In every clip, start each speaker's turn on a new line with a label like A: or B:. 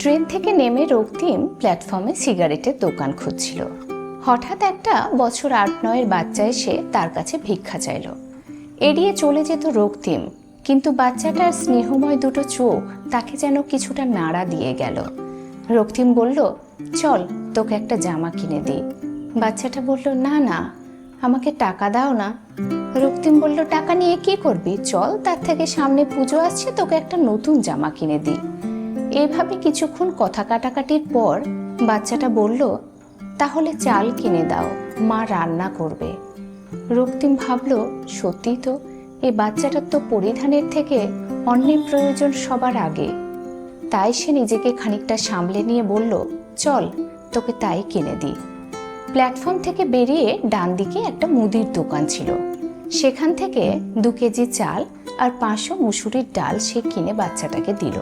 A: Train থেকে নেমে রক্তিম প্ল্যাটফর্মে সিগারেটের দোকান খুঁজছিল। হঠাৎ একটা বছর আট নয়ের বাচ্চা এসে তার কাছে ভিক্ষা চাইল। এড়িয়ে চলে যেত রক্তিম, কিন্তু বাচ্চাটার স্নেহময় দুটো চোখ তাকে যেন কিছুটা নাড়া দিয়ে গেল। রক্তিম বলল, চল, তোকে একটা জামা কিনে দিই। বাচ্চাটা বলল, না না, আমাকে টাকা দাও না। রক্তিম বলল, টাকা নিয়ে কি করবি? চল, তার থেকে সামনে পুজো আসছে, তোকে একটা নতুন জামা কিনে দিই। এইভাবে কিছুক্ষণ কথা কাটাকাটির পর বাচ্চাটা বলল, তাহলে চাল কিনে দাও, মা রান্না করবে। রক্তিম ভাবল, সত্যি তো, এই বাচ্চাটার তো পরিধানের থেকে অন্যের প্রয়োজন সবার আগে। তাই সে নিজেকে খানিকটা সামলে নিয়ে বলল, চল, তোকে তাই কিনে দিই। প্ল্যাটফর্ম থেকে বেরিয়ে ডান দিকে একটা মুদির দোকান ছিল। সেখান থেকে দু কেজি চাল আর পাঁচশো মুসুরির ডাল সে কিনে বাচ্চাটাকে দিল।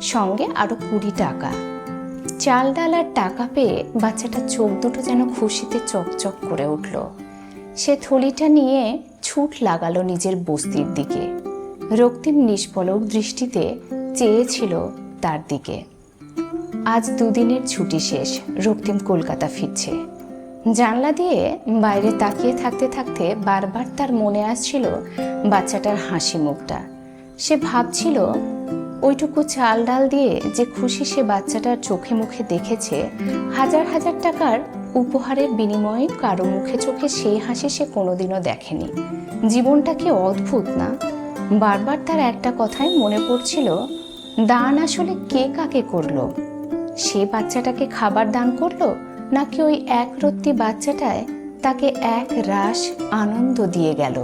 A: সঙ্গে আরও কুড়ি টাকা। চাল, ডাল আর টাকা পেয়ে বাচ্চাটার চোখ দুটো যেন খুশিতে চকচক করে উঠল। সে থলিটা নিয়ে ছুট লাগালো নিজের বস্তির দিকে। রক্তিম নিষ্পলক দৃষ্টিতে চেয়েছিল তার দিকে। আজ দুদিনের ছুটি শেষ, রক্তিম কলকাতা ফিরছে। জানলা দিয়ে বাইরে তাকিয়ে থাকতে থাকতে বারবার তার মনে আসছিল বাচ্চাটার হাসি মুখটা। সে ভাবছিল, ওইটুকু চাল ডাল দিয়ে যে খুশি সে বাচ্চাটার চোখে মুখে দেখেছে, হাজার হাজার টাকার উপহারের বিনিময়ে কারও মুখে চোখে সেই হাসি সে কোনোদিনও দেখেনি। জীবনটা কি অদ্ভুত না? বারবার তার একটা কথাই মনে পড়ছিল, দান আসলে কে কাকে করল? সে বাচ্চাটাকে খাবার দান করল নাকি ওই একরত্তি বাচ্চাটায় তাকে এক রাশ আনন্দ দিয়ে গেল?